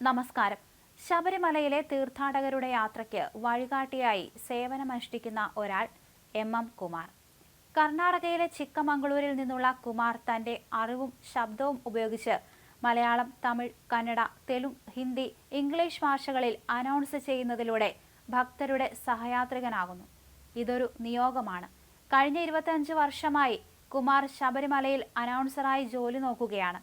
നമസ്കാരം. ശബരിമലയിലെ തീർത്ഥാടകരുടെ യാത്രയ്ക്ക് വഴികാട്ടിയായി സേവനമനുഷ്ഠിക്കുന്ന ഒരാൾ എം. എം. കുമാർ. കർണാടകയിലെ ചിക്കമംഗളൂരിൽ നിന്നുള്ള കുമാർ തന്റെ അറിവും ശബ്ദവും ഉപയോഗിച്ച് മലയാളം തമിഴ് കന്നഡ തെലുങ്ക് ഹിന്ദി ഇംഗ്ലീഷ് ഭാഷകളിൽ അനൗൺസ് ചെയ്യുന്നതിലൂടെ ഭക്തരുടെ സഹയാത്രികനാകുന്നു. ഇതൊരു നിയോഗമാണ്. കഴിഞ്ഞ ഇരുപത്തിയഞ്ച് വർഷമായി കുമാർ ശബരിമലയിൽ അനൗൺസറായി ജോലി നോക്കുകയാണ്.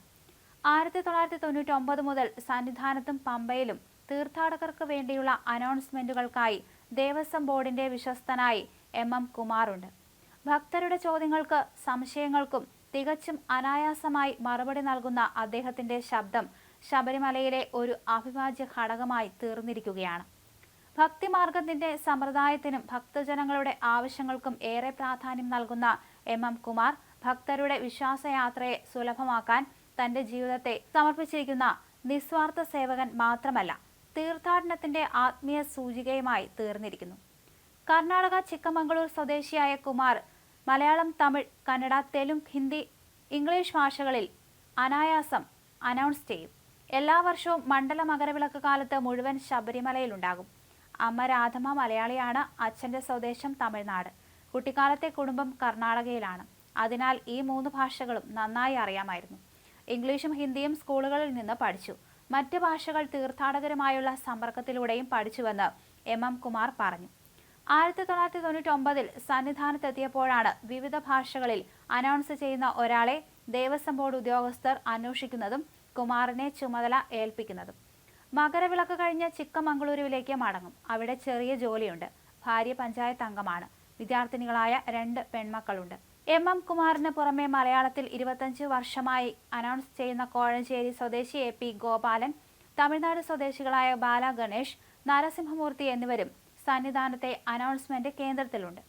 ആയിരത്തി തൊള്ളായിരത്തി തൊണ്ണൂറ്റി ഒമ്പത് മുതൽ സന്നിധാനത്തും പമ്പയിലും തീർത്ഥാടകർക്ക് വേണ്ടിയുള്ള അനൗൺസ്മെന്റുകൾക്കായി ദേവസ്വം ബോർഡിന്റെ വിശ്വസ്തനായി എം എം കുമാറുണ്ട്. ഭക്തരുടെ ചോദ്യങ്ങൾക്ക് സംശയങ്ങൾക്കും തികച്ചും അനായാസമായി മറുപടി നൽകുന്ന അദ്ദേഹത്തിന്റെ ശബ്ദം ശബരിമലയിലെ ഒരു അവിഭാജ്യ ഘടകമായി തീർന്നിരിക്കുകയാണ്. ഭക്തിമാർഗത്തിന്റെ സമ്പ്രദായത്തിനും ഭക്തജനങ്ങളുടെ ആവശ്യങ്ങൾക്കും ഏറെ പ്രാധാന്യം നൽകുന്ന എം എം കുമാർ ഭക്തരുടെ വിശ്വാസയാത്രയെ സുലഭമാക്കാൻ തന്റെ ജീവിതത്തെ സമർപ്പിച്ചിരിക്കുന്ന നിസ്വാർത്ഥ സേവകൻ മാത്രമല്ല തീർത്ഥാടനത്തിന്റെ ആത്മീയ സൂചികയുമായി തീർന്നിരിക്കുന്നു. കർണാടക ചിക്കമംഗളൂർ സ്വദേശിയായ കുമാർ മലയാളം തമിഴ് കന്നഡ തെലുങ്ക് ഹിന്ദി ഇംഗ്ലീഷ് ഭാഷകളിൽ അനായാസം അനൗൺസ് ചെയ്യും. എല്ലാ വർഷവും മണ്ഡല മകരവിളക്ക് കാലത്ത് മുഴുവൻ ശബരിമലയിലുണ്ടാകും. അമ്മ രാധമ്മ മലയാളിയാണ് അച്ഛന്റെ സ്വദേശം തമിഴ്നാട്. കുട്ടിക്കാലത്തെ കുടുംബം കർണാടകയിലാണ്. അതിനാൽ ഈ മൂന്ന് ഭാഷകളും നന്നായി അറിയാമായിരുന്നു. ഇംഗ്ലീഷും ഹിന്ദിയും സ്കൂളുകളിൽ നിന്ന് പഠിച്ചു. മറ്റ് ഭാഷകൾ തീർത്ഥാടകരുമായുള്ള സമ്പർക്കത്തിലൂടെയും പഠിച്ചുവെന്ന് എം എം കുമാർ പറഞ്ഞു. ആയിരത്തി തൊള്ളായിരത്തി തൊണ്ണൂറ്റി ഒമ്പതിൽ സന്നിധാനത്തെത്തിയപ്പോഴാണ് വിവിധ ഭാഷകളിൽ അനൗൺസ് ചെയ്യുന്ന ഒരാളെ ദേവസ്വം ബോർഡ് ഉദ്യോഗസ്ഥർ അന്വേഷിക്കുന്നതും കുമാറിനെ ചുമതല ഏൽപ്പിക്കുന്നതും. മകരവിളക്ക് കഴിഞ്ഞ് ചിക്കമംഗളൂരുവിലേക്ക് മടങ്ങും. അവിടെ ചെറിയ ജോലിയുണ്ട്. ഭാര്യ പഞ്ചായത്ത് അംഗമാണ്. വിദ്യാർത്ഥിനികളായ രണ്ട് പെൺമക്കളുണ്ട്. എം എം കുമാറിന് പുറമെ മലയാളത്തിൽ ഇരുപത്തഞ്ച് വർഷമായി അനൗൺസ് ചെയ്യുന്ന കോഴഞ്ചേരി സ്വദേശി എ പി ഗോപാലൻ തമിഴ്നാട് സ്വദേശികളായ ബാല ഗണേഷ് നരസിംഹമൂർത്തി എന്നിവരും സന്നിധാനത്തെ അനൗൺസ്മെന്റ് കേന്ദ്രത്തിലുണ്ട്.